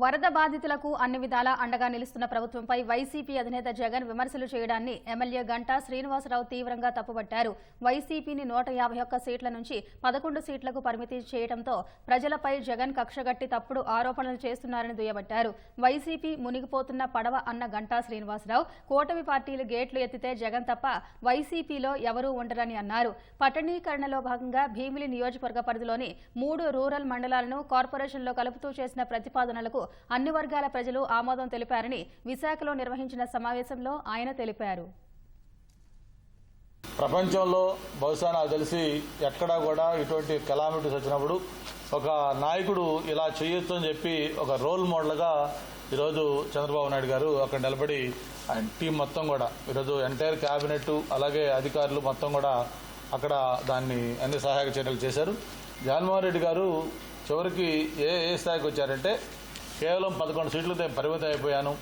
వరద బాధితులకు అన్ని విధాలా అండగా నిలుస్తున్న ప్రభుత్వంపై వైసీపీ అధినేత జగన్ విమర్శలు చేయడాన్ని ఎమ్మెల్యే గంటా శ్రీనివాసరావు తీవ్రంగా తప్పుపట్టారు వైసీపీని నూట యాభై ఒక్క సీట్ల నుంచి పదకొండు సీట్లకు పరిమితి చేయడంతో ప్రజలపై జగన్ కక్షగట్టి తప్పుడు ఆరోపణలు చేస్తున్నారని దుయ్యబట్టారు. వైసీపీ మునిగిపోతున్న పడవ అన్న గంటా శ్రీనివాసరావు కూటమి పార్టీలు గేట్లు ఎత్తితే జగన్ తప్ప వైసీపీలో ఎవరూ ఉండరని అన్నారు. పట్టణీకరణలో భాగంగా భీమిలి నియోజకవర్గ పరిధిలోని మూడు రూరల్ మండలాలను కార్పొరేషన్లో కలుపుతూ చేసిన ప్రతిపాదనలకు అన్ని వర్గాల ప్రజలు ఆమోదం తెలిపారని విశాఖలో నిర్వహించిన సమావేశంలో ఆయన తెలిపారు. ప్రపంచంలో బహుశా నాకు తెలిసి ఎక్కడా కూడా ఇటువంటి కెలామిటీస్ వచ్చినప్పుడు ఒక నాయకుడు ఇలా చేయొచ్చు అని చెప్పి ఒక రోల్ మోడల్గా ఈరోజు చంద్రబాబు నాయుడు గారు అక్కడ నిలబడి ఆయన టీం మొత్తం కూడా ఈరోజు ఎంటైర్ క్యాబినెట్ అలాగే అధికారులు మొత్తం కూడా అక్కడ దాన్ని అన్ని సహాయక చర్యలు చేశారు. జగన్మోహన్ రెడ్డి గారు చివరికి ఏ ఏ స్థాయికి వచ్చారంటే కేవలం పదకొండు సీట్లతో పరిమితం అయిపోయాను.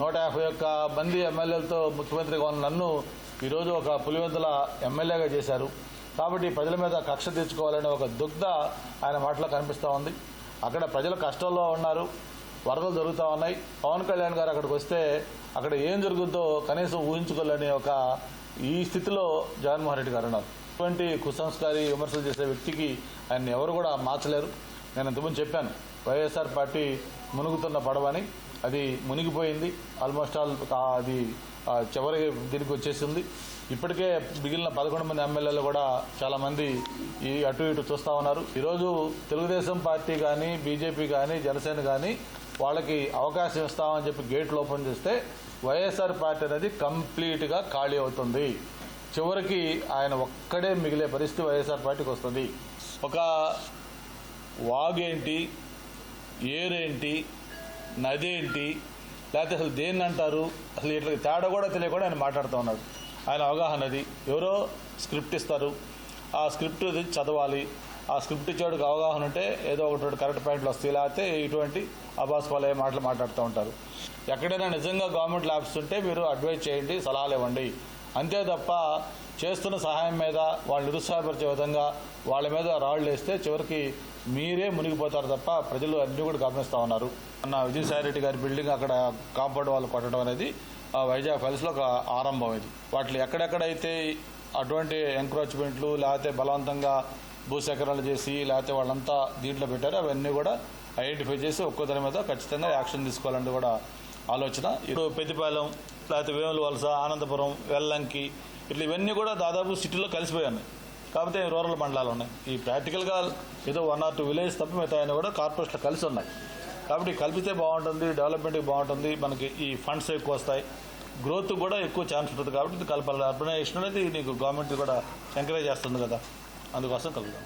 నూట యాభై ఒక్క మంది ఎమ్మెల్యేలతో ముఖ్యమంత్రిగా ఉన్న నన్ను ఈరోజు ఒక పులివెందుల ఎమ్మెల్యేగా చేశారు. కాబట్టి ప్రజల మీద కక్ష తీర్చుకోవాలనే ఒక దుగ్ధ ఆయన మాటలో కనిపిస్తూ ఉంది. అక్కడ ప్రజలు కష్టంలో ఉన్నారు. వరదలు జరుగుతూ ఉన్నాయి. పవన్ కళ్యాణ్ గారు అక్కడికి వస్తే అక్కడ ఏం జరుగుతుందో కనీసం ఊహించుకోలేని ఒక ఈ స్థితిలో జగన్మోహన్ రెడ్డి గారు ఉన్నారు. ఇటువంటి కుసంస్కారి విమర్శలు చేసే వ్యక్తికి ఆయన ఎవరు కూడా మార్చలేరు. నేను ఇంతకుముందు చెప్పాను వైఎస్ఆర్ పార్టీ మునుగుతున్న పడవని అది మునిగిపోయింది. ఆల్మోస్ట్ ఆల్ అది చివరి దీనికి వచ్చేసింది. ఇప్పటికే మిగిలిన పదకొండు మంది ఎమ్మెల్యేలు కూడా చాలామంది ఈ అటు ఇటు చూస్తూ ఉన్నారు. ఈరోజు తెలుగుదేశం పార్టీ కానీ బీజేపీ కానీ జనసేన కానీ వాళ్ళకి అవకాశం ఇస్తామని చెప్పి గేట్లు ఓపెన్ చేస్తే వైఎస్ఆర్ పార్టీ అనేది కంప్లీట్గా ఖాళీ అవుతుంది. చివరికి ఆయన ఒక్కడే మిగిలే పరిస్థితి వైఎస్ఆర్ పార్టీకి వస్తుంది. ఒక వాగేంటి ఏరేంటి నదేంటి లేకపోతే అసలు దేన్ని అంటారు? అసలు ఇట్లా తేడా కూడా తెలియకుండా ఆయన మాట్లాడుతూ ఉన్నాడు. ఆయన అవగాహన అది. ఎవరో స్క్రిప్ట్ ఇస్తారు. ఆ స్క్రిప్ట్ చదవాలి. ఆ స్క్రిప్ట్ ఇచ్చేవాడికి అవగాహన ఉంటే ఏదో ఒకటి కరెక్ట్ పాయింట్లు వస్తాయి. లేకపోతే ఇటువంటి అబాస్పాలయ్యే మాటలు మాట్లాడుతూ ఉంటారు. ఎక్కడైనా నిజంగా గవర్నమెంట్ ల్యాబ్స్ ఉంటే మీరు అడ్వైజ్ చేయండి సలహాలు ఇవ్వండి. అంతే తప్ప చేస్తున్న సహాయం మీద వాళ్ళు నిరుత్సాహపరిచే విధంగా వాళ్ళ మీద రాళ్ళు వేస్తే చివరికి మీరే మునిగిపోతారు తప్ప ప్రజలు అన్ని కూడా గమనిస్తూ ఉన్నారు. అన్న విజయసాయి రెడ్డి గారి బిల్డింగ్ అక్కడ కాంపౌండ్ వాళ్ళు కొట్టడం అనేది ఆ వైజాగ్ ఫైల్స్లో ఒక ఆరంభం ఇది. వాటిలో ఎక్కడెక్కడైతే అటువంటి ఎంక్రోచ్మెంట్లు లేకపోతే బలవంతంగా భూసేకరణలు చేసి లేకపోతే వాళ్ళంతా దీంట్లో పెట్టారు అవన్నీ కూడా ఐడెంటిఫై చేసి ఒక్కో దాని మీద ఖచ్చితంగా యాక్షన్ తీసుకోవాలని కూడా ఆలోచన. ఇప్పుడు పెద్దపాలెం లేకపోతే వేముల వలస ఆనందపురం వెల్లంకి ఇట్లా ఇవన్నీ కూడా దాదాపు సిటీలో కలిసిపోయి ఉన్నాయి కాకపోతే రూరల్ మండలాలు ఉన్నాయి. ఈ ప్రాక్టికల్గా ఏదో వన్ ఆర్ టూ విలేజ్ తప్ప మిగతా అయినా కూడా కార్పొరేషన్లో కలిసి ఉన్నాయి. కాబట్టి కలిపితే బాగుంటుంది డెవలప్మెంట్కి బాగుంటుంది మనకి ఈ ఫండ్స్ ఎక్కువ వస్తాయి. గ్రోత్ కూడా ఎక్కువ ఛాన్స్ ఉంటుంది కాబట్టి కలపాలి. అర్బనైజేషన్ అనేది నీకు గవర్నమెంట్ కూడా ఎంకరేజ్ చేస్తుంది కదా. అందుకోసం కలుగుతాం